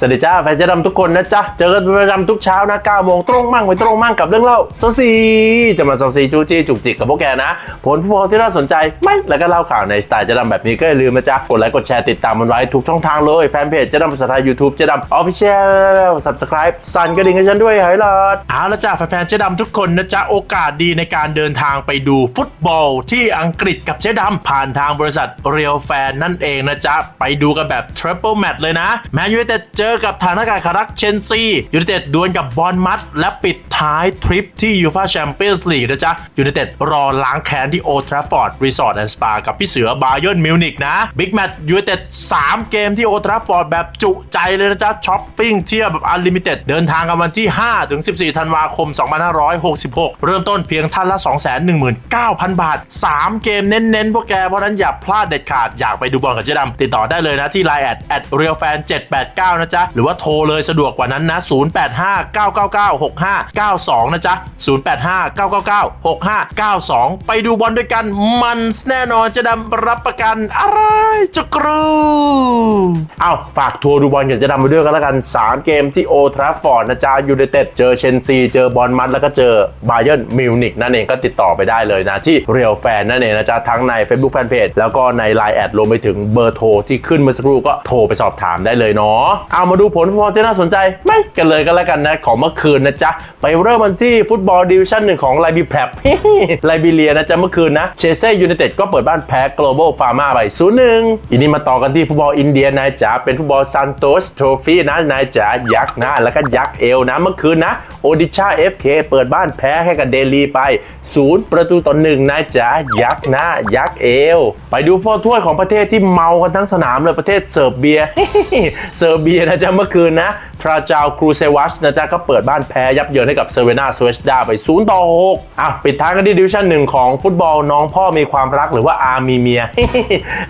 สวัสดีจ้าแฟนเจะดำทุกคนนะจ๊ะ เจอกันเป็นประจำทุกเช้านะ9โมงตรงมั่งไปตรงมั่งกับเรื่องเล่าโซซีจะมาโซซีจูจี้จุกจิกกับพวกแกนะ ผลฟุตบอลที่น่าสนใจไม่แล้วก็เล่าข่าวในสไตล์เจะดำแบบนี้ก็อย่าลืมนะจ๊ะ กดไลค์กดแชร์ติดตามมันไว้ทุกช่องทางเลย แฟนเพจเจะดำภาษาไทย YouTube เจะดำออฟฟิเชียล subscribe สั่นกระดิ่งให้ฉันด้วยหายหลอดเอาละจ้าแฟนๆเจะดำทุกคนนะจ๊ะโอกาสดีในการเดินทางไปดูฟุตบอลที่อังกฤษกับเจ๊ดำผ่านทางบริษัทเรียลแฟนนั่นเองนะจ๊ะไปดูกันแบบ Triple Match เลยนะแมนยูไนเต็ดเจออกับฐานอากาศคารักเชนซียูไนเต็ดดวลกับบอลมัด และปิดท้ายทริปที่ยูฟาแชมเปี้ยนส์ลีกนะจ๊ะยูไนเต็ดรอล้างแค้นที่โอทราฟอร์ดรีสอร์ทแอนด์สปากับพี่เสือบาเยิร์นมิวนิกนะบิ๊กแมตช์ยูไนเต็ด3เกมที่โอทราฟอร์ดแบบจุใจเลยนะจ๊ะช้อปปิ้งเที่ยวแบบอันลิมิเต็ดเดินทางกันวันที่ 5 ถึง 14 ธันวาคม 2566 เริ่มต้นเพียงท่านละ 219,000 บาท 3 เกมเน้นๆ พวกแก เพราะนั้นอย่าพลาดเด็ดขาด อยากไปดูบอลกับเจ๊ดำติดต่อได้เลยนะที่ Line แอดแอดเรียลแฟน789 นะจ๊ะหรือว่าโทรเลยสะดวกกว่านั้นนะ 0859996592 นะจ๊ะ 0859996592 ไปดูบอลด้วยกันมันแน่นอนจ๊ดำรับประกันอะไรจะกรูเอาฝากทัวร์ดูบอลกับเจ๊ดำไปด้วยกันแล้วกัน 3 เกมที่โอทราฟอร์ดนะจ๊ะยูไนเต็ดเจอเชนซี เจอบอลมัดแล้วก็เจอบาเยิร์นมิวนิกนั่นเองก็ติดต่อไปได้เลยนะ ที่เรียลแฟนนั่นเองนะจ๊ะ ทั้งใน Facebook Fanpage แล้วก็ใน Line แอดรวมไปถึงเบอร์โทรที่ขึ้นเมื่อสักครู่ก็โทรไปสอบถามได้เลยเนาะเอามาดูผลฟุตบอลที่น่าสนใจไม่กันเลยก็แล้วกันนะ ของเมื่อคืนนะจ๊ะ ไปเริ่มกันที่ฟุตบอลดิวิชั่นหนึ่งของไลบีแพรบไลบีเรียนะจ๊ะเมื่อคืนนะเชเซ่ยูไนเต็ดก็เปิดบ้านแพ้ global pharma ไป0-1อีนี้มาต่อกันที่ฟุตบอลอินเดียนายจ๋าเป็นฟุตบอลซันโตสโทฟี่นะนายจ๋ายักษ์หน้าแล้วก็ยักษ์เอวนะเมื่อคืนนะโอดิชา FK เคเปิดบ้านแพ้ให้กับเดลีไป0ประตูต่อหนึ่งนายจ๋ายักษ์หน้ายักษ์เอวไปดูฟุตบอลถ้วยของประเทศที่เมากันทั้งสนามเลยประเทศเซิร์เบียเซิร์เบียนะจ๊ะเมื่อคืนนะทราจาวครูเซวัชนะจ๊ะก็เปิดบ้านแพ้ยับเยินให้กับเซเวนาสเวชดาไป0ต่อ6อะปิดท้ายกันที่ดิวิชั่นหนึ่งของฟุตบอลน้องพ่อมีความรักหรือว่าอาร์มีเมีย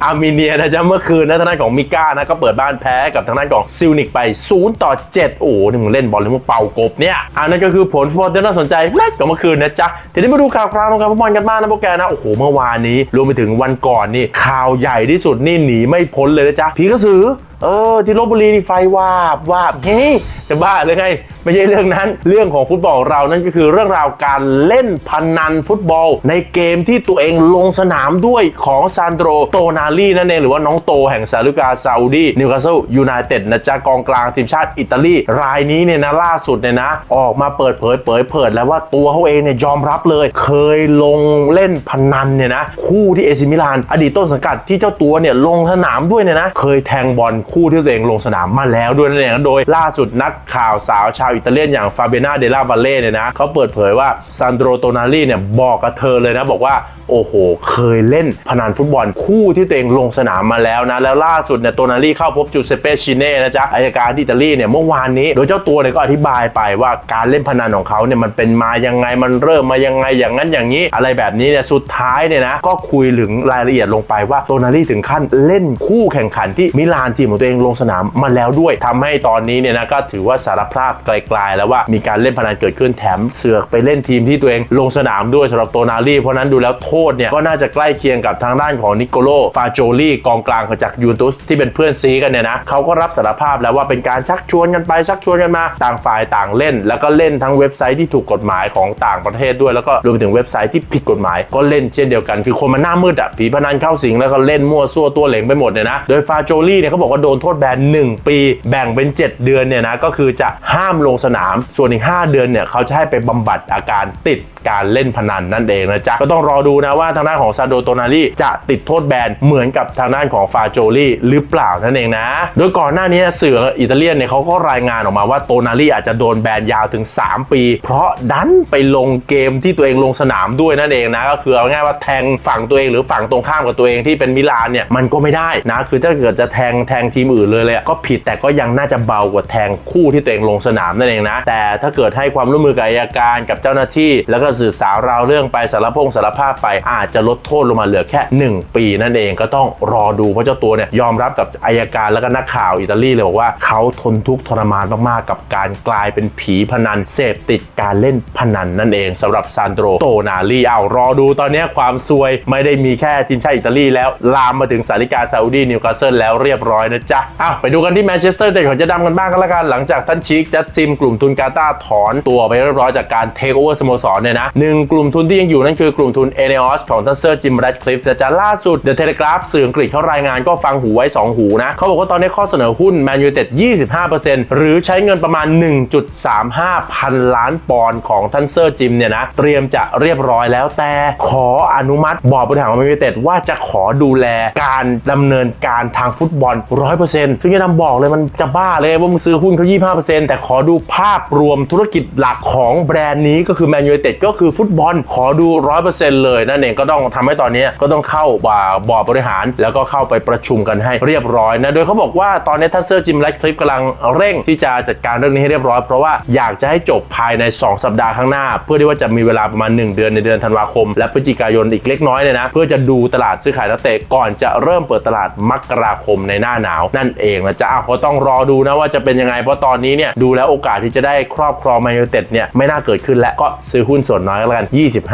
อาร์มีเนียนะจ๊ะเมื่อคืนนะทางด้านของมิก้านะก็เปิดบ้านแพ้กับทางด้านของซิลนิกไป0ต่อ7โอ้โหนี่มึงเล่นบอลหรือมึงเป่ากบเนี่ยอันนั้นก็คือผลฟุตบอลที่น่าสนใจไม่กับเมื่อคืนนะจ๊ะทีนี้มาดูข่าวคราวของการฟุตบอลกันบ้างนะพวกแกนะโอ้โหเมื่อวานนี้รวมไปถึงวันก่อนนี่ข่าวใหญ่ที่สุดนี่หนีไม่พ้นเลยนะจ๊ะผีกระสือ เออที่ลบบุรีนี่ไฟวาบวาบเฮ้ยจะบ้าเลยไงไม่ใช่เรื่องนั้น เรื่องของฟุตบอลของเรานั่นก็คือเรื่องราวการเล่นพนันฟุตบอล ในเกมที่ตัวเองลงสนามด้วยของซานโดรโตนาลีนั่นเองหรือว่าน้องโตแห่งซาลุกาซาอุดีนิวคาสเซิลยูไนเต็ดนะจ๊ะกองกลางทีมชาติอิตาลีรายนี้เนี่ยนะล่าสุดเนี่ยนะ ออกมาเปิดเผยเผยเผยแล้วว่าตัวเขาเองเนี่ยยอมรับเลย เคยลงเล่นพนันเนี่ยนะคู่ที่เอซิมิลาน อดีตต้นสังกัดที่เจ้าตัวเนี่ยลงสนามด้วยเนี่ยนะเคยแทงบอลคู่ที่ตัวเองลงสนามมาแล้วด้วยนั่นเองโดยล่าสุดนักข่าวสาวชาวอิตาเลียนอย่างฟาเบนาเดลาบาเล่เนี่ยนะเขาเปิดเผยว่าซานโดรโตนาลีเนี่ยบอกกับเธอเลยนะ บอกว่าโอ้โห เคยเล่นพนันฟุตบอลคู่ที่ตัวเองลงสนามมาแล้วนะ แล้วล่าสุดเนี่ยโตนาลีเข้าพบจูเซเปชิเน่นะจ๊ะอายการที่อิตาลีเนี่ยเมื่อวานนี้ โดยเจ้าตัวเนี่ยก็อธิบายไปว่าการเล่นพนันของเขาเนี่ยมันเป็นมายังไงมันเริ่มมายังไงอย่างนั้นอย่างนี้ อะไรแบบนี้เนี่ยสุดท้ายเนี่ยนะก็คุยถึงรายละเอียดลงไปว่าโตนาลีถึงขั้นเล่นคู่แข่งขันที่มิลานทีมของตัวเองลงสนามมาแล้วด้วยทำให้ตอนนี้เนี่ยนะก็ถือว่าสารภาพไกลๆแล้วว่ามีการเล่นพนันเกิดขึ้นแถมเสือกไปเล่นทีมที่ตัวเองลงสนามด้วยสำหรับโตนาลีเพราะนั้นดูแล้วโทษเนี่ยก็น่าจะใกล้เคียงกับทางด้านของนิโคโลฟาโจลีกองกลางจากยูนตุสที่เป็นเพื่อนซีกันเนี่ยนะเขาก็รับสารภาพแล้วว่าเป็นการชักชวนกันไปชักชวนกันมา ต่างฝ่ายต่างเล่น แล้วก็เล่นทั้งเว็บไซต์ที่ถูกกฎหมายของต่างประเทศด้วยแล้วก็รวมไปถึงเว็บไซต์ที่ผิดกฎหมายก็เล่นเช่นเดียวกัน คือคนมันหน้ามืดอะผีพนันเข้าสิงแล้วก็เล่นมั่วซั่วตัวเหลงไปหมดเนี่ยนะโดยฟาโจลี่เนี่ยเขาบอกว่าโดนโทษแบน1ปี แบ่งเป็น 7 เดือนเนี่ยนะก็คือจะห้ามลงสนาม ส่วนอีก 5 เดือนเนี่ยเขาจะให้ไปบำบัดอาการติดการเล่นพนันนั่นเองนะจ๊ะ ก็ต้องรอดูนะว่าทางด้านของซาโดโตนาลีจะติดโทษแบนเหมือนกับทางด้านของฟาโจลี่หรือเปล่านั่นเองนะ โดยก่อนหน้านี้สื่ออิตาเลียนเนี่ยเขาก็รายงานออกมาว่าโตนาลีอาจจะโดนแบนยาวถึง 3 ปี เพราะดันไปลงเกมที่ตัวเองลงสนามด้วยนั่นเองนะก็คือเอาง่ายว่าแทงฝั่งตัวเองหรือฝั่งตรงข้ามกับตัวเองที่เป็นมิลานเนี่ยมันก็ไม่ได้นะคือถ้าเกิดจะแทงแทงทีมอื่นเลยเลยก็ผิดแต่ก็ยังน่าจะเบากว่าแทงคู่ที่ตัวเองลงสนามนั่นเองนะ แต่ถ้าเกิดให้ความร่วมมือกับอัยการกับเจ้าหน้าที่ แล้วก็สืบสาวราวเรื่องไปสารพงสารภาพไปอาจจะลดโทษลงมาเหลือแค่ 1 ปีนั่นเองก็ต้องรอดูเพราะเจ้าตัวเนี่ยยอมรับกับอัยการแล้วก็นักข่าวอิตาลีเลยบอกว่าเขาทนทุกข์ทรมานมากๆ กับการกลายเป็นผีพนันเสพติดการเล่นพนันนั่นเองสำหรับซานโดรโตนาลีเอารอดูตอนนี้ความซวยไม่ได้มีแค่ทีมชาติอิตาลีแล้วลามมาถึงสาริกาซาอุดีนิวคาสเซิลแล้วเรียบร้อยนะจ๊ะอ้าวไปดูกันที่แมนเชสเตอร์แต่ของเจะดำกันบ้างกันละกันหลังจากท่านชีคจัดซิมกลุ่มทุนกาตาถอนตัวไปเรียบร้อยจากการเทคโอเวอร์สโมสรเนี่ยนะหนึ่งกลุ่มทุนที่ยังอยู่นั่นคือกลุ่มทุนเอเนอสของท่านเซอร์จิมแรดคลิฟนะจ๊ะล่าสุดเดอะเทเลกราฟสื่ออังกฤษเขารายงานก็ฟังหูไว้ 2 หูนะเขาบอกว่าตอนนี้ข้อเสนอหุ้นแมนยูเต็ด25%หรือใช้เงินประมาณ 1.35 พันล้านปอนด์ของท่านเซอร์จิมเนี่ยนะเตรียมจะเรียบร้อยแล้วแต่ขออนุมัติบอร์ดบริหารของแมนยูเต็ดว่าจะขอดูแลการดำเนินการทางฟุตบอล 100%ซึ่งจะนำบอกเลยมันจะบ้าเลยว่ามึงซื้อหุ้นเขา25%แต่ขอดูภาพรวมธุรกิจหลักของแบรนด์นี้ก็คือแมนยูเต็ดก็คือฟุตบอลขอดู 100%เลยนั่นเองก็ต้องทำให้ตอนนี้ก็ต้องเข้าบอร์ดบริหาร แล้วก็เข้าไปประชุมกันให้เรียบร้อยนะโดยเขาบอกว่าตอนนี้ท่านเซอร์จิมแรดคลิฟกำลังเร่งที่จะจัดการเรื่องนี้ให้เรียบร้อย เพราะว่าอยากจะให้จบภายใน 2 สัปดาห์ข้างหน้า เพื่อที่ว่าจะมีเวลาประมาณ 1 เดือนในเดือนธันวาคม และพฤศจิกายนอีกเล็กน้อยเนี่ยนะเพื่อจะดูตลาดซื้อขายนักเตะก่อนจะเริ่มเปิดตลาดมกราคมในหน้าหนาว นั่นเองนะจ๊ะอ้าต้องรอดูนะว่าจะเป็นยังไงเพราะตอนนี้เนี่ยดูแล้วโอกาสที่จะได้ครอบครองแมนยูเต็ดเนี่ยไม่น่าเกิดขึ้นและก็ซื้อหุ้นส่วนน้อยก็แล้วกัน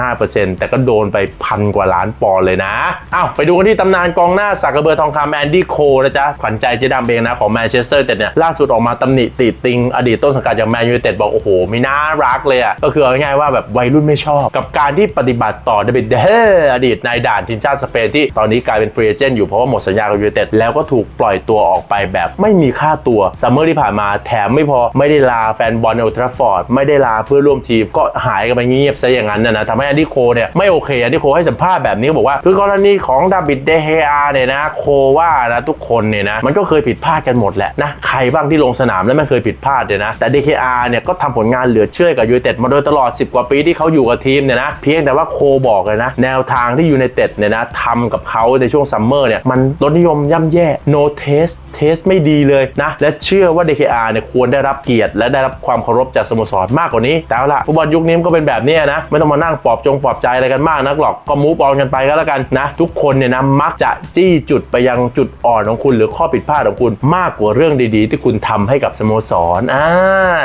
25%แต่ก็โดนไปพันกว่าล้านปอนด์เลยนะอ้าวไปดูกันที่ตำนานกองหน้าสักกระเบือทองคำแอนดี้โคนะจ๊ะขวัญใจเจดำเองนะของแมนเชสเตอร์แต่เนี่ยล่าสุดออกมาตำหนิติติง อดีตต้นสังกัดอย่างแมนยูเต็ดบอกโอ้โหไม่น่ารักเลยอะก็คือเอาง่ายๆว่าแบบวัยรุ่นไม่ชอบ กับการที่ปฏิบัติต่อเดวิดเดเฮอดีตนายด่านทีมชาติสเปนที่ตอนนี้กลายเป็นฟรีเอเจนต์อยู่เพราะว่าหมดสัญญากับยูเต็ดแล้วก็ถูกปล่อยตัวออกไปแบบไม่มีค่าตัวซัมเมอร์ที่ผ่านมาแถมไม่พอไม่ได้ลาแฟนบอลในโอลด์ทราฟฟอร์ดไม่ได้ลาเพื่อร่วมทีมก็หายกันไปเงียบซะอย่างนั้นนะนะทำให้แอนดี้โคเนี่ยไม่โอเคแอนดี้โคให้สัมภาษณ์แบบนี้ก็บอกว่า คือกรณีของดาบิดเดเฮอาเนี่ยนะโคว่านะทุกคนเนี่ยนะมันก็เคยผิดพลาดกันหมดแหละนะใครบ้างที่ลงสนามแล้วไม่เคยผิดพลาดเนี่ยนะแต่ DKR เนี่ยก็ทำผลงานเหลือเชื่อกับยูไนเต็ดมาโดยตลอด 10 กว่าปีที่เขาอยู่กับทีมเนี่ยนะเพียงแต่ว่าโคบอกเลยนะ แนวทางที่ยูไนเต็ดเนี่ยนะทำกับเขาในช่วงซัมเมอร์เนี่ยมันลดนิยมย่ำแย่ no taste taste ไม่ดีเลยนะและเชื่อว่า DKR เนี่ยควรได้รับเกียรติและได้รับความเคารพจากสโมสรมากกว่านี้ แต่เอาละฟุตบอลยุคนี้มันก็เป็นแบบนี้นะ ไม่ต้องมานั่งปลอบจงปลอบใจอะไรกันมากนักหรอกก็มูฟออนกันไปก็แล้วกันนะ ทุกคนเนี่ยนะมักจะจี้จุดไปยังจุดอ่อนของคุณ หรือข้อผิดพลาดของคุณมากกว่าเรื่องดีๆ ที่คุณทำให้กับสโมสรอ่า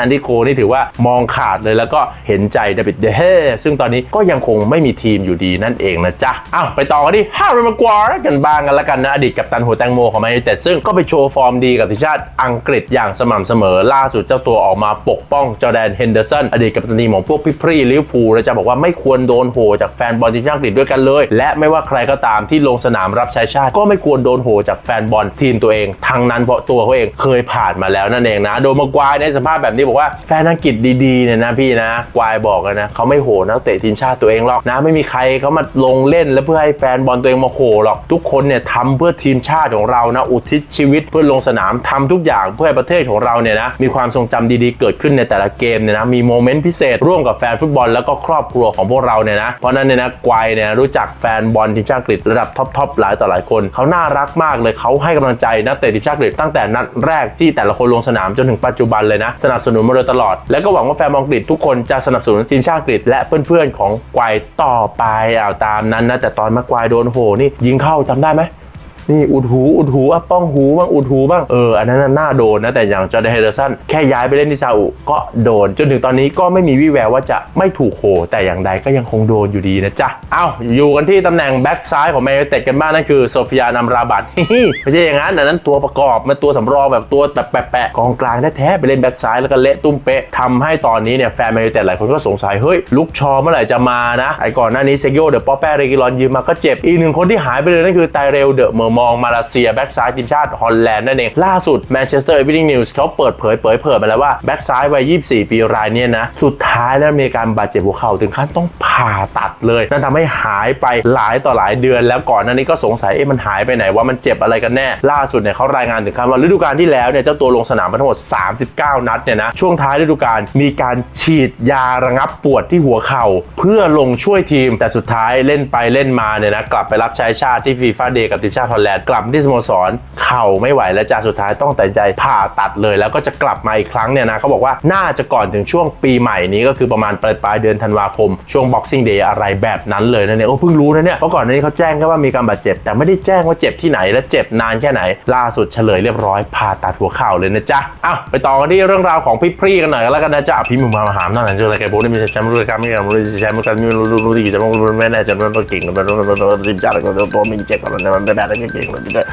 อันนี้โคนี่ถือว่ามองขาดเลยแล้วก็เห็นใจเดวิดเดเฮซึ่งตอนนี้ก็ยังคงไม่มีทีมอยู่ดีนั่นเองนะจ๊ะอ้าวไปต่อกันที่ฮาร์รีมากวาร์กันบ้างกันแล้วกันนะอดีตกัปตันหัวแตงโมของแมนยูไนเต็ดซึ่งก็ไปโชว์ฟอร์มดีกับทีมชาติอังกฤษอย่างสม่ำเสมอล่าสุดเจ้าตัวออกมาปกป้องจอแดนเฮนเดอร์สันอดีตกัปตันทีมของพวกพี่พรีลิเวอร์พูลนะจะบอกว่าไม่ควรโดนโหจากแฟนบอลทีมชาติอังกฤษด้วยกันเลย และไม่ว่าใครก็ตามที่ลงสนามรับใช้ชาติ ก็ไม่ควรโดนโหจากแฟนบอลทีมตัวเองทั้งนั้นเพราะตัวเขาเองเคยผ่านมาแล้วนั่นเองนะ โดมากวายในสภาพแบบนี้บอกว่าแฟนอังกฤษดีๆเนี่ยนะพี่นะกวายบอกนะเขาไม่โหนักเตะทีมชาติตัวเองหรอกนะไม่มีใครเขามาลงเล่น แล้วเพื่อให้แฟนบอลตัวเองมาโหหรอกทุกคนเนี่ยทำเพื่อทีมชาติของเรานะอุทิศชีวิตเพื่อลงสนามทำทุกอย่างเพื่อให้ประเทศของเราเนี่ยนะมีความทรงจำดีๆ เกิดขึ้นในแต่ละเกมเนี่ยนะมีโมเมนต์พิเศษร่วมกับแฟนฟุตบอลแล้วก็ครอบครัวของพวกเราเนี่ยนะเพราะนั้นเนี่ยนะกวยเนี่ยรู้จักแฟนบอลทีมชาติอังกฤษระดับท็อปๆหลายต่อหลายคนเขาน่ารักมากเลยเขาให้กำลังใจนักเตะทีมชาติอังกฤษตั้งแต่นัดแรกที่แต่ละคนลงสนามจนถึงปัจจุบันเลยนะสนับสนุนมาโดยตลอด และก็หวังว่าแฟนบอลอังกฤษทุกคนจะสนับสนุนทีมชาติอังกฤษและเพื่อนๆของกวยต่อไปเอาตามนั้นนะแต่ตอนมากวยโดนโหนี่ยิงเข้าจำได้ไหม นี่อุดหูอุดหูอะป้องหูบ้างอุดหูบ้างเอออันนั้นน่าโดนนะแต่อย่างจอร์แดนเฮเดอร์สันแค่ย้ายไปเล่นที่ซาอุก็โดน จนถึงตอนนี้ก็ไม่มีวี่แววว่าจะไม่ถูกโหแต่อย่างใดก็ยังคงโดนอยู่ดีนะจ๊ะเอาอยู่กันที่ตำแหน่งแบ็กซ้ายของแมนยูเต็ดกันบ้างนั่นคือโซฟียานัมราบัตไม่ใช่อย่างนั้นอันนั้นตัวประกอบมันตัวสำรองแบบตัวแบบแปะๆกองกลางแท้ๆไปเล่นแบ็กซ้ายแล้วก็เละตุ้มเป๊ะทำให้ตอนนี้เนี่ยแฟนแมนยูเต็ดหลายคนก็สงสัยเฮ้ยลุกชอเมื่อไหร่จะมานะไอ้ก่อนหน้านี้เซโยเดอะป๊อปแปเรกิลอนยืมมาก็เจ็บอีกหนึ่งคนที่หายไปเลยนั่นคือไตเรลเดอะเมอร์มองมาเลเซียแบ็กซ้ายทีมชาติฮอลแลนด์นั่นเองล่าสุดแมนเชสเตอร์เอ i ิ n งนิวส์เขาเปิดเผยเผยเผยมาแล้วว่าแบ็กซ้ายวัย 24 ปีรายเนี้นะสุดท้ายแล้วมีการบาดเจ็บหัวเข่าถึงขั้นต้องผ่าตัดเลย นั่นทำให้หายไปหลายต่อหลายเดือน แล้วก่อนหน้านี้ก็สงสัยเอ๊ะมันหายไปไหนว่ามันเจ็บอะไรกันแน่ ล่าสุดเนี่ยเขารายงานถึงขั้นว่าฤดูกาลที่แล้วเนี่ยเจ้าตัวลงสนามมาทั้งหมด 39 นัดเนี่ยนะช่วงท้ายฤดูกาลมีการฉีดยาระงับปวดที่หัวเข่า เพื่อลงช่วยทีม แต่สุดท้ายเล่นไปเล่นมาเนี่ยนะกลับไปรับใช้ชาติที่ฟีฟ่าเดย์กับทีมชาติฮอลแลลนด์กลับที่สโมสรเข่าไม่ไหวแล้วจ้าสุดท้ายต้องตัดใจผ่าตัดเลยแล้วก็จะกลับมาอีกครั้งเนี่ยนะเขาบอกว่าน่าจะก่อนถึงช่วงปีใหม่นี้ก็คือประมาณปลายปลายเดือนธันวาคม ช่วง Boxing Day อะไรแบบนั้นเลยนะเนี่ยโอ้เพิ่งรู้นะเนี่ยเพราะก่อนหน้านี้เขาแจ้งแค่ว่ามีการบาดเจ็บ แต่ไม่ได้แจ้งว่าเจ็บที่ไหนและเจ็บนานแค่ไหน ล่าสุดเฉลยเรียบร้อยผ่าตัดหัวเข่าเลยนะจ๊ะอ้าวไปต่อกันที่เรื่องราวของพี่พรีกันหน่อยแล้วกันนะจ๊ะพี่มึงมาหามนั่นแหละเจออะไรแกบอกนี่มีแชมป์รู้การไม่การรู้แชมป์กันไม่รู้รู้ดีจะไม่รู้ไม่แน่จะไม่รู้เก่งกันไม่รู้ไม่รู้ทีมชาติก็ตัวมีเจ็บกันมันเป็นแบบนี้เก่งเลย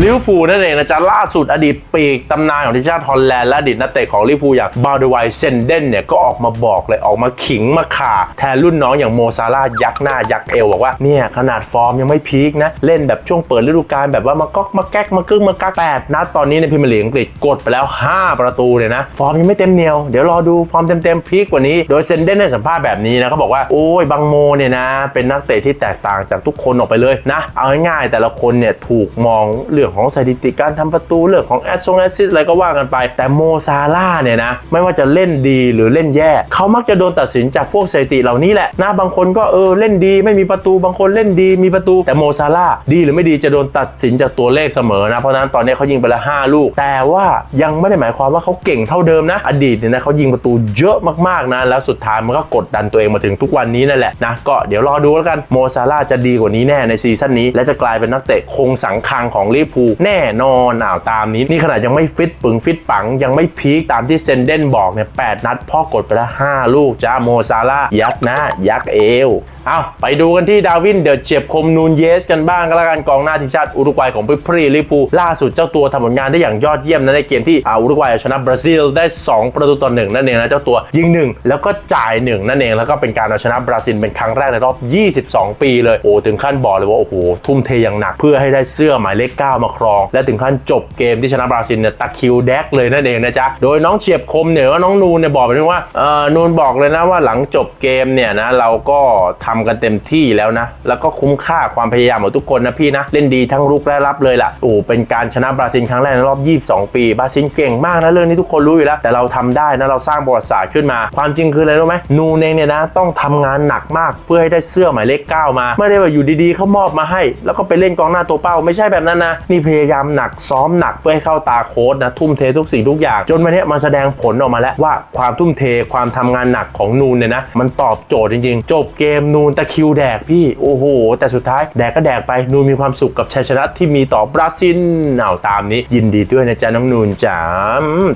ลิเวอร์พูลนั่นเองนะจ๊ะล่าสุดอดีตปีกตำนานของทีมชาติฮอลแลนด์และอดีตนักเตะของลิเวอร์พูลอย่างบาเดไวเซนเดนเนี่ยก็ออกมาบอกเลยออกมาขิงมาข่าแทนรุ่นน้องอย่างโมซาร่ายักหน้ายักเอวบอกว่าเนี่ยขนาดฟอร์มยังไม่พีคนะ เล่นแบบช่วงเปิดฤดูกาลแบบว่ามาก๊อกมาแก๊กมากึ้งมากักแปดนัดตอนนี้ในพรีเมียร์ลีกอังกฤษกดไปแล้ว 5 ประตูเนี่ยนะ ฟอร์มยังไม่เต็มเหนียว เดี๋ยวรอดูฟอร์มเต็มๆพีคกว่านี้ โดยเซนเดนให้สัมภาษณ์แบบนี้นะเขาบอกว่าโอ้ยบังโมเนี่ยนะ เป็นนักเตะที่แตกต่างจากทุกคนออกไปเลยนะ เอาง่ายๆแต่ละคนเนี่ยถูกมองเรื่องของสถิติการทำประตูเรื่องของแอสซงแอสซิสอะไรก็ว่ากันไป แต่โมซาร่าเนี่ยนะไม่ว่าจะเล่นดีหรือเล่นแย่ เขามักจะโดนตัดสินจากพวกสถิติเหล่านี้แหละนะบางคนก็เออเล่นดีไม่มีประตูบางคนเล่นดีมีประตู แต่โมซาร่าดีหรือไม่ดีจะโดนตัดสินจากตัวเลขเสมอนะเพราะนั้นตอนนี้เขายิงไปล้ว5ลูก แต่ว่ายังไม่ได้หมายความว่าเขาเก่งเท่าเดิมนะ อดีตเนี่ยนะเขายิงประตูเยอะมากๆนะแล้วสุดท้ายมันก็กดดันตัวเองมาถึงทุกวันนี้นั่นแหละนะก็เดี๋ยวรอดูแล้วกันโมซาร่าจะดีกว่านี้แน่ในซีซั่นนี้และจะกลายเป็นนักเตะคงสังคังของลิเวอร์พูลแน่นอนอ้าวตามนี้ นี่ขนาดยังไม่ฟิตปึงฟิตปัง ยังไม่พีคตามที่เซนเดนบอกเนี่ยแปดนัดพ่อกดไปแล้ว5ลูกจ้าโมซาร่ายักษ์หนะยักษ์เอวเอาไปดูกันที่ดาวินเดอะเฉียบคมนูนเยสกันบ้างก็แล้วกันกองหน้าทีมชาติอุรุกวัยของพิพรีลิพูล่าสุดเจ้าตัวทำผลงานได้อย่างยอดเยี่ยมนะในเกมที่อ่าอุรุกวัยเอาชนะบราซิลได้ 2 ประตูต่อหนึ่งนั่นเองนะเจ้าตัวยิงหนึ่งแล้วก็จ่ายหนึ่งนั่นเองแล้วก็เป็นการเอาชนะบราซิลเป็นครั้งแรกในรอบ 22 ปีเลยโอ้ถึงขั้นบอกเลยว่าโอ้โหทุ่มเทอย่างหนัก เพื่อให้ได้เสื้อหมายเลข 9 มาครอง และถึงขั้นจบเกมที่ชนะบราซิลเนี่ยตะคิวแดกเลยนั่นเองนะจ๊ะ โดยน้องเฉียบคมเนี่ยว่าน้องนูนเนี่ยบอกไปด้วยว่าเออนูนบอกเลยนะว่าหลังจบเกมเนี่ยนะเราก็ทำกันเต็มที่แล้วนะ แล้วก็คุ้มค่าความพยายามของทุกคนนะพี่นะ เล่นดีทั้งรุกและรับเลยล่ะโอ้เป็นการชนะบราซิลครั้งแรกในรอบ 22 ปีบราซิลเก่งมากนะเรื่องนี้ทุกคนรู้อยู่แล้ว แต่เราทำได้นะเราสร้างประวัติศาสตร์ขึ้นมา ความจริงคืออะไรรู้ไหมนูนเองเนี่ยนะต้องทำงานหนักมากเพื่อให้ได้เสื้อหมายเลข 9 มา ไม่ได้ว่าอยู่ดีๆเขามอบมาให้ แล้วก็ไปเล่นกองหน้าตัวเป้าไม่ใช่แบบนั้นนะนี่พยายามหนักซ้อมหนักเพื่อให้เข้าตาโค้ดนะทุ่มเททุกสิ่งทุกอย่าง จนวันนี้มันแสดงผลออกมาแล้วว่าความทุ่มเทความทำงานหนักของนูนเนี่ยนะมันตอบโจทย์จริงๆ จบเกมนูนตะคิวแดกพี่โอ้โห แต่สุดท้ายแดกก็แดกไปนูนมีความสุขกับชัยชนะที่มีต่อบราซิลเอาตามนี้ ยินดีด้วยนะจ๊ะน้องนูนจ๋า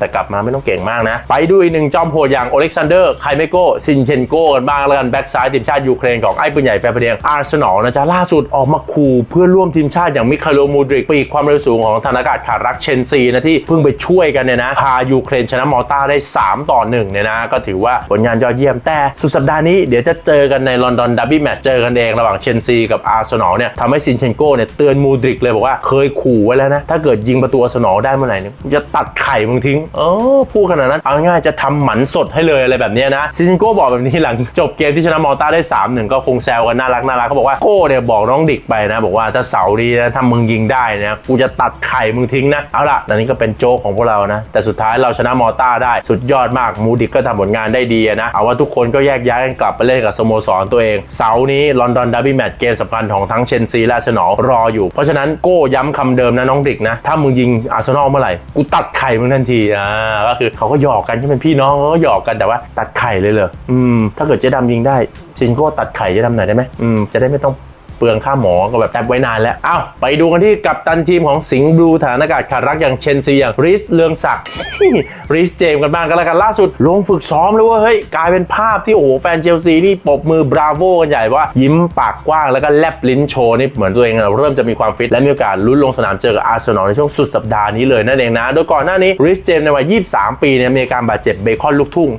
แต่กลับมาไม่ต้องเก่งมากนะ ไปดูอีกหนึ่งจอมโหดอย่างโอเล็กซานเดอร์ไคเมโกซินเชนโกกันบ้างแล้วกันแบ็กซ้ายทีมชาติยูเครนของไอ้ปืนใหญ่แฟร์เพียงอาร์เซนอลนะจ๊ะล่าสุดออกมาขู่เพื่อร่วมทีมชาติอย่างมิคาโลมูดริกปีกความเร็วสูงของธนากาศขาดรักเชนซีนะที่เพิ่งไปช่วยกันเนี่ยนะพายูเครนชนะมอลตาได้ 3 ต่อ1เนี่ยนะก็ถือว่าผลงานยอดเยี่ยมแต่สุดสัปดาห์นี้เดี๋ยวจะเจอกันในลอนดอนดับบี้แมตช์เจอกันเองระหว่างเชนซีกับอาร์เซนอลเนี่ยทำให้ซินเชนโกเนี่ยเตือนมูดริกเลยบอกว่าเคยขู่ไว้แล้วนะถ้าเกิดยิงประตูอาร์เซนอลได้เมื่อไหร่เนี่ยจะตัดไข่มึงทิ้งเออพูดขนาดนั้นเอาง่ายจะทำหมันสดให้เลยอะไรแบบนี้นะซินเชนโกบอกแบบนี้หลังจบเกมที่ชนะมอลตาได้3-1ก็คงแซวกันน่ารักน่ารักเขาบอกว่าโก้เนี่ยบอกน้องดิกไปนะ บอกว่าถ้าเสาร์นี้นะถ้ามึงยิงได้นะกูจะตัดไข่มึงทิ้งนะเอาล่ะอันนี้ก็เป็นโจ๊กของพวกเรานะ แต่สุดท้ายเราชนะมอลตาได้สุดยอดมากมูดิกก็ทำผลงานได้ดีนะเอาว่าทุกคนก็แยกย้ายกันกลับไปเล่นกับสโมสรตัวเอง เสาร์นี้ลอนดอนดาร์บี้แมตช์เกมสำคัญของทั้งเชนซีและอาร์เซนอลรออยู่ เพราะฉะนั้นโก้ย้ำคำเดิมนะน้องดิกนะ ถ้ามึงยิงอาร์เซนอลเมื่อไหร่กูตัดไข่มึงทันทีอ่าก็คือเขาก็หยอกกันที่เป็นพี่น้องเขาก็หยอกกันแต่ว่าตัดไข่เลยเหรออืมถ้าเกิดเจ๊ดำยิงได้ซินโก้ตัดไข่เจ๊ดำหน่อยได้ไหมอืมจะได้ไม่ต้อง เปลืองค่าหมอก็แบบแทบไว้นานแล้วอ้าวไปดูกันที่กัปตันทีมของสิงห์บลูฐานอากาศขารักอย่างเชนซีอย่างริสเลืองศักดิ์ริสเจมส์กันบ้างก็แล้วกันล่าสุด ลงฝึกซ้อมเลยว่าเฮ้ยกลายเป็นภาพที่โอ้โหแฟนเชลซีนี่ปรบมือบราโวกันใหญ่ว่ายิ้มปากกว้างแล้วก็แลบลิ้นโชว์นี่เหมือนตัวเองเริ่มจะมีความฟิตและมีโอกาสลุ้นลงสนามเจอกับอาร์เซนอลในช่วงสุดสัปดาห์นี้เลยนั่นเองนะโดยก่อนหน้านี้ริสเจมส์ในวัย 23 ปีเนี่ยมีอาการบาดเจ็บเบคอนลูกทุ่ง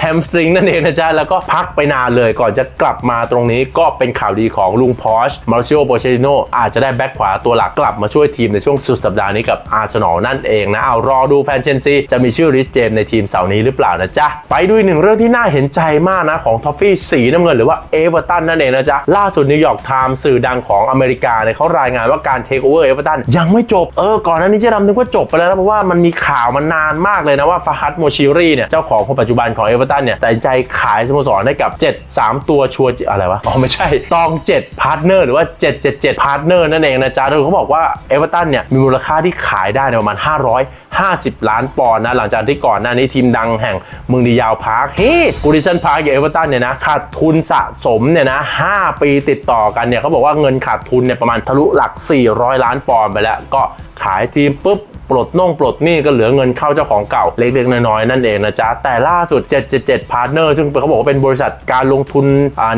แฮมสตริงนั่นเองนะจ๊ะแล้วก็พักไปนานเลยก่อนจะกลับมาตรงนี้ก็เป็นข่าวดีของลุงพอชมาริซิโอโปเชติโนอาจจะได้แบ็คขวาตัวหลักกลับมาช่วยทีมในช่วงสุดสัปดาห์นี้กับอาร์เซนอลนั่นเองนะ เอารอดูแฟนเชนซีจะมีชื่อริสเจมส์ในทีมเสาร์นี้หรือเปล่านะจ๊ะ ไปดูอีกหนึ่งเรื่องที่น่าเห็นใจมากนะ ของทอฟฟี่สีน้ำเงินหรือว่าเอเวอร์ตันนั่นเองนะจ๊ะ ล่าสุดนิวยอร์กไทม์สื่อดังของอเมริกาเนี่ยเขารายงานว่าการเทคโอเวอร์เอเวอร์ตันยังไม่จบเออก่อนหน้านี้เจะดำนึกว่าจบไปแล้วนะเพราะว่ามันมีข่าวมานานมากเลยนะว่าฟาฮัดโมชิรีเนี่ยเจ้าของคนปัจจุบันของเอเวอร์ตันเนี่ยตัดสินใจขายสโมสรให้กับ 7 3 ตัวชัวร์อะไรวะอ๋อไม่ใช่ตอง 7พาร์ทเนอร์หรือว่า 777พาร์ทเนอร์นั่นเองนะจ๊ะโดยเขาบอกว่าเอเวอร์ตันเนี่ยมีมูลค่าที่ขายได้ในประมาณ500 50 ล้านปอนด์นะหลังจากที่ก่อนหน้านี้ทีมดังแห่งเมืองดียาวพาร์คเฮ้กูดิสันพาร์คกับเอเวอร์ตันเนี่ยนะขาดทุนสะสมเนี่ยนะ5ปีติดต่อกันเนี่ยเขาบอกว่าเงินขาดทุนเนี่ยประมาณทะลุหลัก 400 ล้านปอนด์ไปแล้วก็ขายทีมปุ๊บ ปลดน่งปลดหนี้ก็เหลือเงินเข้าเจ้าของเก่าเล็กๆน้อยๆนั่นเองนะจ๊ะแต่ล่าสุด 777 Partner ซึ่งเขาบอกว่าเป็นบริษัทการลงทุน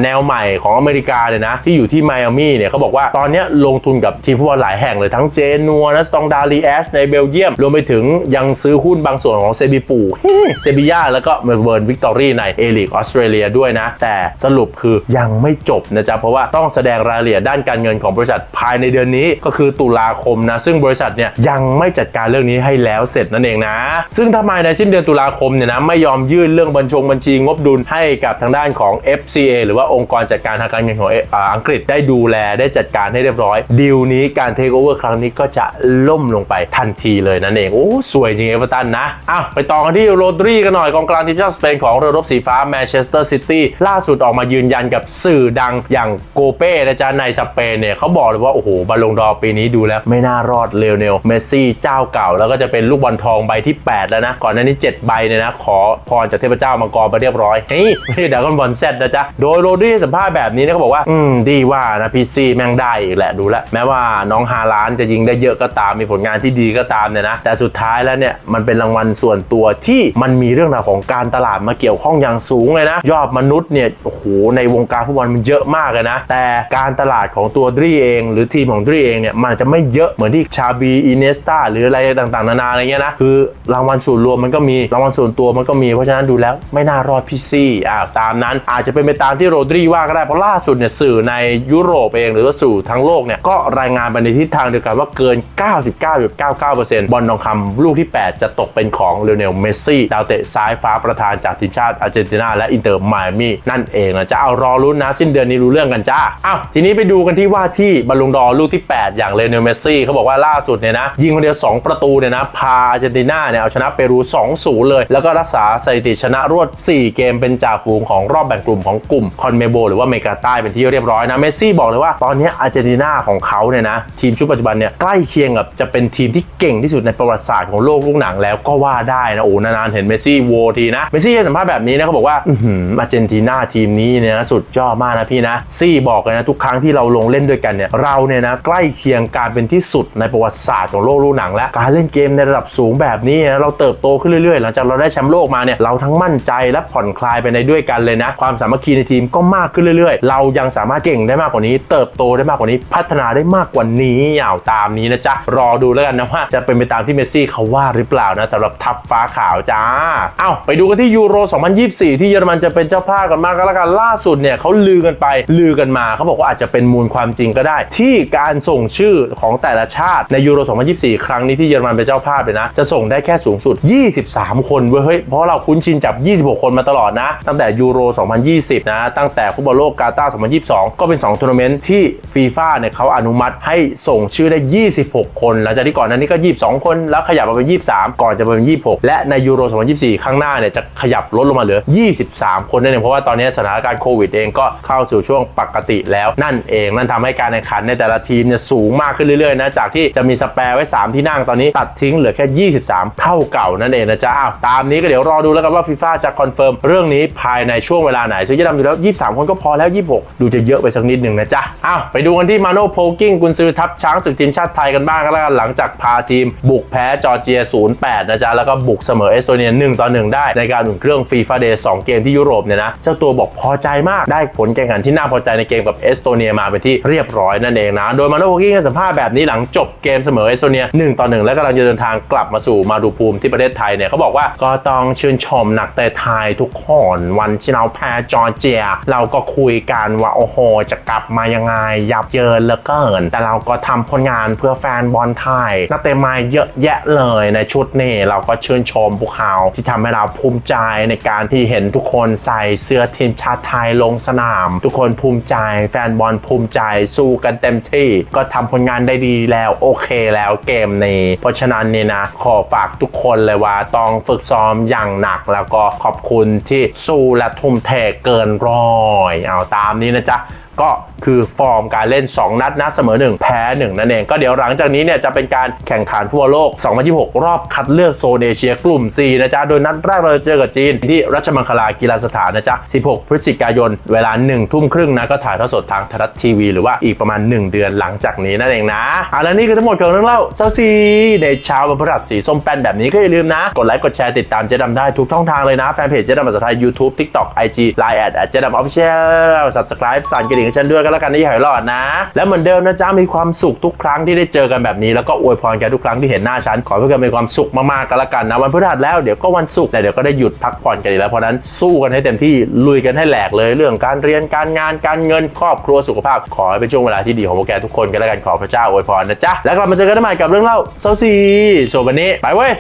แนวใหม่ของอเมริกาเลยนะที่อยู่ที่ไมอามี่เนี่ยเขาบอกว่าตอนนี้ลงทุนกับทีมฟุตบอลหลายแห่งเลยทั้งเจนัวนะสตองดาลีแอชในเบลเยียม รวมไปถึงยังซื้อหุ้นบางส่วนของเซบีปูเซบียาแล้วก็เมลเบิร์นวิกตอรี่ในเอลิกออสเตรเลียด้วยนะ แต่สรุปคือยังไม่จบนะจ๊ะ เพราะว่าต้องแสดงรายละเอียดด้านการเงินของบริษัทภายในเดือนนี้ก็คือตุลาคมนะ ซึ่งบริษัทเนี่ยยังไม่จัดการเรื่องนี้ให้แล้วเสร็จนั่นเองนะ ซึ่งถ้าภายในสิ้นเดือนตุลาคมเนี่ยนะไม่ยอมยื่นเรื่องบัญชงบัญชีงบดุลให้กับทางด้านของ FCA หรือว่าองค์กรจัดการทางการเงินของอ,อังกฤษได้ดูแลได้จัดการให้เรียบร้อยดีลนี้การเทคโอเวอร์ครั้งนี้ก็จะล่มลงไปทันทีเลยนั่นเอง โอ้สวยจริงเอเวอร์ตันนะอ้าวไปต่อกันที่โรดรีกันหน่อยกองกลางทีมชาติสเปนของเรือรบสีฟ้าแมนเชสเตอร์ซิตี้ล่าสุดออกมายืนยันกับสื่อดังอย่างโกเป้นะจ๊ะในสเปนเนี่ยเขาบอกเลยว่า โอ้โหบอลลงดอปีนี้ดูแล้วไม่น่ารอดเลโอเนลเมสซี่เจ้าเก่า แล้วก็จะเป็นลูกบอลทองใบที่ 8 แล้วนะ ก่อนหน้านี้ 7 ใบเนี่ยนะ ขอพรจากเทพเจ้ามังกรไปเรียบร้อยเฮ้ยไม่ใช่ดากอนบอลแซดนะจ๊ะ โดยโรดี้สัมภาษณ์แบบนี้เนะเขาบอกว่า อืม ดีว่านะพีซีแม่งได้อีกแหละดูแลแม้ว่าน้องฮาลานจะยิงได้เยอะก็ตามมีผลงานที่ดีก็ตามเนี่ยนะแต่สุดท้ายแล้วเนี่ยมันเป็นรางวัลส่วนตัวที่มันมีเรื่องราวของการตลาดมาเกี่ยวข้องอย่างสูงเลยนะยอดมนุษย์เนี่ยโอ้โหในวงการฟุตบอลมันเยอะมากเลยนะ แต่การตลาดของตัวดรีเอง หรือทีมของดรีเองเนี่ยมันจจะไม่เยอะเหมือนที่ชาบีอินเนสตาหรืออะไรต่างๆ นานาอะไรเงี้ยนะคือรางวัลส่วนรวมมันก็มีรางวัลส่วนตัวมันก็มีเพราะฉะนั้นดูแล้วไม่น่ารอดพี่ซี่อ่าตามนั้นอาจจะเป็นไปตามที่โรดรีว่าก็ได้เพราะล่าสุดเนี่ยสื่อในยุโรปเองหรือว่าสื่อทั้งโลกเนี่ยก็รายงานไปในทิศทางเดียวกันว่าเกิน 99.99%บอลทองคำลูกที่ 8 จะตกเป็นของเลโอเนลเมสซี่ดาวเตะซ้ายฟ้าประธานจากทีมชาติอาร์เจนตินาและอินเตอร์ไมอามี่นั่นเองนะจะเอารอลุ้นนะสิ้นเดือนนี้รู้เรื่องกันจ้าอ้าวทีนี้ไปดูกันที่ว่าที่บอลลูนดอลูกที่ 8 อย่างเลโอเนลเมสซี่เขาบอกว่าล่าสุดเนี่ยนะยิงคนเดียว2ประตูเนี่ยนะพาอาร์เจนตินาเนี่ยเอาชนะเปรู 2-0 เลย แล้วก็รักษาสถิติชนะรวด 4 เกมเป็นจ่าฝูงของรอบแบ่งกลุ่มของกลุ่มคอนเมโบหรือว่าเมกาใต้เป็นที่เรียบร้อยนะเมสซี่บอกเลยว่าตอนนี้อาร์เจนตินาของเขาเนี่ยนะทีมชุดปัจจุบันเนี่ยใกล้เคียงกับจะเป็นทีมที่เก่งที่สุดในประวัติศาสตร์ของโลกลูกหนังแล้วก็ว่าได้นะโอ้นานๆเห็นเมสซี่โวทีนะเมสซี่ให้สัมภาษณ์แบบนี้นะเขาบอกว่าอื้อาร์เจนตินาทีมนี้เนี่ยนะสุดยอดมากนะพี่นะซี่บอกเลยนะทุกครั้งที่เราลงเล่นด้วยกันเนี่ยเราเนี่ยนะใกล้เคียงการเป็นที่สุดในประวัติศาสตร์ของโลกลูกหนังและการเล่นเกมในระดับสูงแบบนี้นะเราเติบโตขึ้นเรื่อยๆ หลังจากเราได้แชมป์โลกมาเนี่ยเราทั้งมั่นใจและผ่อนคลายไปในด้วยกันเลยนะ ความสามัคคีในทีมก็มากขึ้นเรื่อยๆ เรายังสามารถเก่งได้มากกว่านี้ เติบโตได้มากกว่านี้พัฒนาได้มากกว่านี้อย่างตามนี้นะจ๊ะรอดูแล้วกันนะว่าจะเป็นไปตามที่เมสซี่เขาว่าหรือเปล่านะสำหรับทัพฟ้าขาวจ้าเอ้าไปดูกันที่ยูโร 2024 ที่เยอรมันจะเป็นเจ้าภาพกันมากก็แล้วกันล่าสุดเนี่ยเขาลือกันไปลือกันมาเขาบอกว่าอาจจะเป็นมูลความจริงก็ได้ ที่การส่งชื่อของแต่ละชาติในยูโร 2024 ครั้งนี้ที่เยอรมันเป็นเจ้าภาพเลยนะ จะส่งได้แค่สูงสุด 23 คนเว้ยเฮ้ยเพราะเราคุ้นชินจับ26 คนมาตลอดนะ ตั้งแต่ยูโร 2020 นะ ตั้งแต่ฟุตบอลโลกกาตาร์2022 ก็เป็น2ทัวร์นาเมนต์ที่ฟีฟ่าเนี่ยเขาอนุมัติให้ส่งชื่อได้ 26 คน หลังจากที่ก่อนหน้านี้ก็ 22 คน แล้วขยับมาเป็น 23 ก่อนจะเป็น 26 และในยูโร 2024 ข้างหน้าเนี่ยจะขยับลดลงมาเหลือ 23 คนนั่นเองเพราะว่าตอนนี้สถานการณ์โควิดเองก็เข้าสู่ช่วงปกติแล้วนั่นเองนั่นทำให้การแข่งขันในแต่ละทีมเนี่ยสูงมากขึ้นเรื่อยๆนะจากที่จะมีสแปร์ไว้ 3 ที่นั่งตอนนี้ตัดทิ้งเหลือแค่ 23 เท่าเก่านั่นเองนะจ๊ะอ้าวตามนี้ก็เดี๋ยวรอดูแล้วกันว่าฟีฟ่าจะคอนเฟิร์มเรื่องนี้ภายในช่วงเวลาไหนซึ่งจะทำอยู่แล้ว 23 คนก็พอแล้ว 26 ดูจะเยอะไปสักนิดหนึ่งนะจ๊ะอ้าวไปดูกันที่มาโน่โพกิ้งกุนซือทัพช้างศึกทีมชาติไทยกันบ้างก็แล้วกันหลังจากพาทีม บุกแพ้จอร์เจีย 0-8 นะจ๊ะแล้วก็บุกเสมอเอสโตเนีย1ต่อ1ได้ในการอุ่นเครื่องฟีฟ่าเดย์2เกมที่ยุโรปเนี่ยนะเจ้าตัวบอกพอใจมากได้ผลแข่งขันที่น่าพอใจในเกมกับเอสโตเนียมาเป็นที่เรียบร้อยนั่นเองนะโดยมาโน่โพกิ้งให้สัมภาษณ์แบบนี้หลังจบเกมเสมอเอสโตเนีย1ต่อ1และกำลังจะเดินทางกลับมาสู่มาดูภูมิที่ประเทศไทยเนี่ยเขาบอกว่าก็ต้องชื่นชมนักเตะไทยทุกคนวันที่เราแพ้จอร์เจีย เราก็คุยกันว่าโอ้โหจะกลับมายังไงยับเยินเหลือเกิน แต่เราก็ทำผลงานเพื่อแฟนบอลไทย นักเตะมาเยอะแยะเลยในชุดนี้เราก็ชื่นชมพวกเขาที่ทำให้เราภูมิใจในการที่เห็นทุกคนใส่เสื้อทีมชาติไทยลงสนาม ทุกคนภูมิใจ แฟนบอลภูมิใจสู้กันเต็มที่ ก็ทำผลงานได้ดีแล้วโอเคแล้วเกมนี้เพราะฉะนั้นเนี่ยนะขอฝากทุกคนเลยว่าต้องฝึกซ้อมอย่างหนักแล้วก็ขอบคุณที่สู้และทุ่มเทเกินร้อย เอาตามนี้นะจ๊ะ ก็คือฟอร์มการเล่น 2 นัดนะเสมอ 1 แพ้ 1 นั่นเอง ก็เดี๋ยวหลังจากนี้เนี่ยจะเป็นการแข่งขันฟุตบอลโลก 2026 รอบคัดเลือกโซนเอเชียกลุ่ม C นะจ๊ะ โดยนัดแรกเราจะเจอกับจีน ที่รัชมังคลากีฬาสถานนะจ๊ะ 16 พฤศจิกายน เวลา 1 ทุ่มครึ่งนะก็ถ่ายทอดสดทางไทยรัฐทีวีหรือว่าอีกประมาณ 1 เดือนหลังจากนี้นั่นเองนะอะแล้วนี่คือทั้งหมดของเรื่องเล่าเซาซีในเช้าวันพฤหัสสีส้มแป้นแบบนี้ก็อย่าลืมนะกดไลค์กดแชร์ติดตามเจ๊ดำได้ทุกช่องทางเลยนะแฟนเพจเจ๊ดำภาษาไทย YouTube TikTok IG Line แอดเจ๊ดำออฟฟิเชียล Subscribe สั่นกระดิ่งให้ฉันด้วยก็แล้วกันนะอย่หายหลอดนะ แล้วเหมือนเดิมนะจ๊ะมีความสุขทุกครั้งที่ได้เจอกันแบบนี้แล้วก็อวยพรแกทุกครั้งที่เห็นหน้าฉันขอให้ทุกคนมีความสุขมากๆกันละกันนะวันพฤหัสแล้วเดี๋ยวก็วันศุกร์แต่เดี๋ยวก็ได้หยุดพักผ่อนกันอีกแล้วเพราะนั้นสู้กันให้เต็มที่ลุยกันให้แหลกเลยเรื่องการเรียนการงานการเงินครอบครัวสุขภาพ ขอให้เป็นช่วงเวลาที่ดีของพวกแกทุกคนกันแล้วกันขอพระเจ้าอวยพรนะจ๊ะแล้วกลับมาเจอกันได้ใหม่กับเรื่องเล่าเซาซีส่วนวันนี้ไปเว้ย